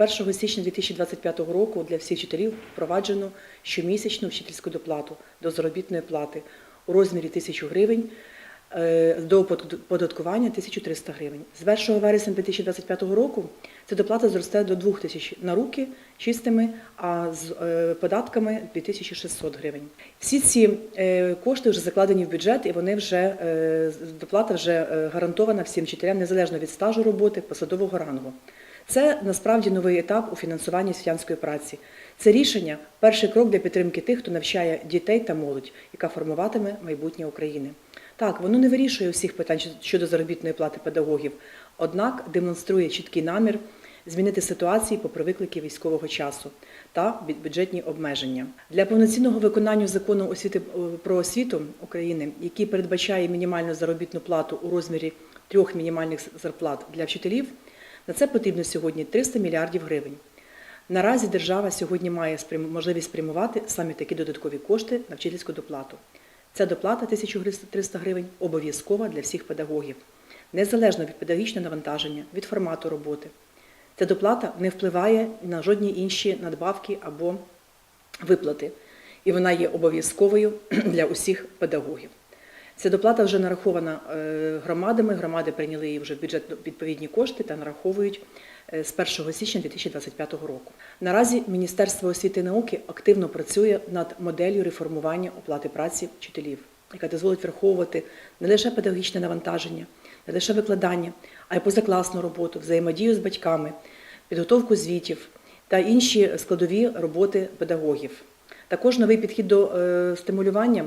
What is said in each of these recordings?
З 1 січня 2025 року для всіх вчителів впроваджено щомісячну вчительську доплату до заробітної плати у розмірі 1000 гривень е, до оподаткування 1300 гривень. З 1 вересня 2025 року ця доплата зросте до 2000 на руки чистими, а з е, податками 2600 гривень. Всі ці е, кошти вже закладені в бюджет, і вони вже доплата вже гарантована всім вчителям незалежно від стажу роботи, посадового рангу. Це насправді новий етап у фінансуванні освітянської праці. Це рішення перший крок для підтримки тих, хто навчає дітей та молодь, яка формуватиме майбутнє України. Так, воно не вирішує усіх питань щодо заробітної плати педагогів, однак демонструє чіткий намір змінити ситуації попри виклики військового часу та бюджетні обмеження. Для повноцінного виконання закону освіти е, про освіту України, який передбачає мінімальну заробітну плату у розмірі трьох мінімальних зарплат для вчителів, на це потрібно сьогодні 300 мільярдів гривень. Наразі держава сьогодні має можливість спрямувати саме такі додаткові кошти на вчительську доплату. Ця доплата 1300 гривень обов'язкова для всіх педагогів, незалежно від педагогічного навантаження, від формату роботи. Ця доплата не впливає на жодні інші надбавки або виплати, і вона є обов'язковою для усіх педагогів. Ця доплата вже нарахована е, громадами. Громади прийняли її вже в бюджет відповідні кошти та нараховують е, з 1 січня 2025 року. Наразі Міністерство освіти і науки активно працює над моделлю реформування оплати праці вчителів, яка дозволить враховувати не лише педагогічне навантаження, не лише викладання, а й позакласну роботу, взаємодію з батьками, підготовку звітів та інші складові роботи педагогів. Також новий підхід до е, стимулювання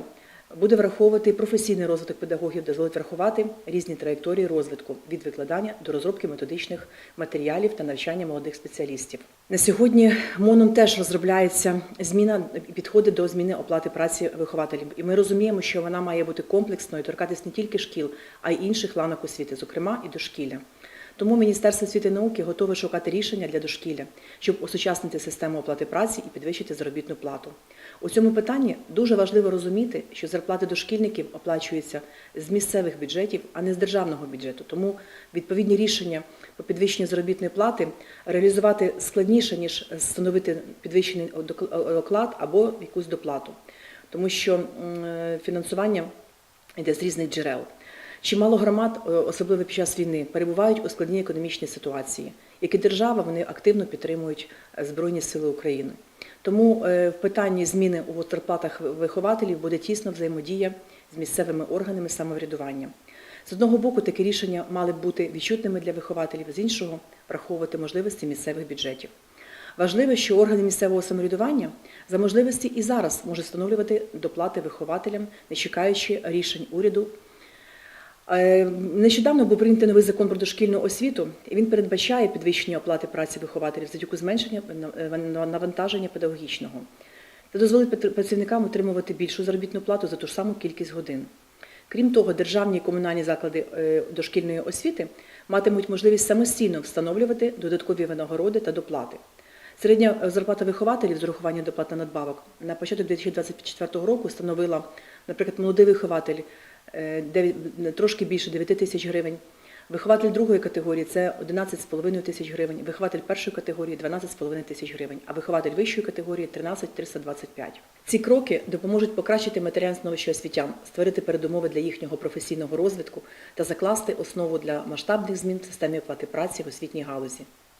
буде враховувати професійний розвиток педагогів, дозволить врахувати різні траєкторії розвитку від викладання до розробки методичних матеріалів та навчання молодих спеціалістів. На сьогодні МОНом теж розробляється зміна підходи до зміни оплати праці вихователів. І ми розуміємо, що вона має бути комплексною, торкатись не тільки шкіл, а й інших ланок освіти, зокрема і дошкілля. Тому Міністерство освіти і науки готове шукати рішення для дошкілля, щоб осучаснити систему оплати праці і підвищити заробітну плату. У цьому питанні дуже важливо розуміти, що зарплати дошкільників оплачуються з місцевих бюджетів, а не з державного бюджету. Тому відповідні рішення по підвищенню заробітної плати реалізувати складніше ніж встановити підвищений оклад або якусь доплату, тому що фінансування йде з різних джерел. Чимало громад, е, особливо під час війни, перебувають у складній економічній ситуації, як і держава, вони активно підтримують е, Збройні Сили України. Тому е, в питанні зміни у зарплатах вихователів буде тісна взаємодія з місцевими органами самоврядування. З одного боку, такі рішення мали б бути відчутними для вихователів, з іншого враховувати можливості місцевих бюджетів. Важливо, що органи місцевого самоврядування за можливості і зараз можуть встановлювати доплати вихователям, не чекаючи рішень уряду Нещодавно був прийнятий новий закон про дошкільну освіту, і він передбачає підвищення оплати праці вихователів завдяки зменшення е, навантаження педагогічного. Це дозволить працівникам отримувати більшу заробітну плату за ту ж саму кількість годин. Крім того, державні і комунальні заклади е, дошкільної освіти матимуть можливість самостійно встановлювати додаткові винагороди та доплати. Середня зарплата вихователів з урахуванням доплат на надбавок на початок 2024 року становила, наприклад, молодий вихователь е, трошки більше 9 тисяч гривень. Вихователь другої категорії це 11,5 тисяч гривень, вихователь першої категорії 12,5 тисяч гривень, а вихователь вищої категорії 13 325. Ці кроки допоможуть покращити матеріальне становище освітян, створити передумови для їхнього професійного розвитку та закласти основу для масштабних змін в системі оплати праці в освітній галузі.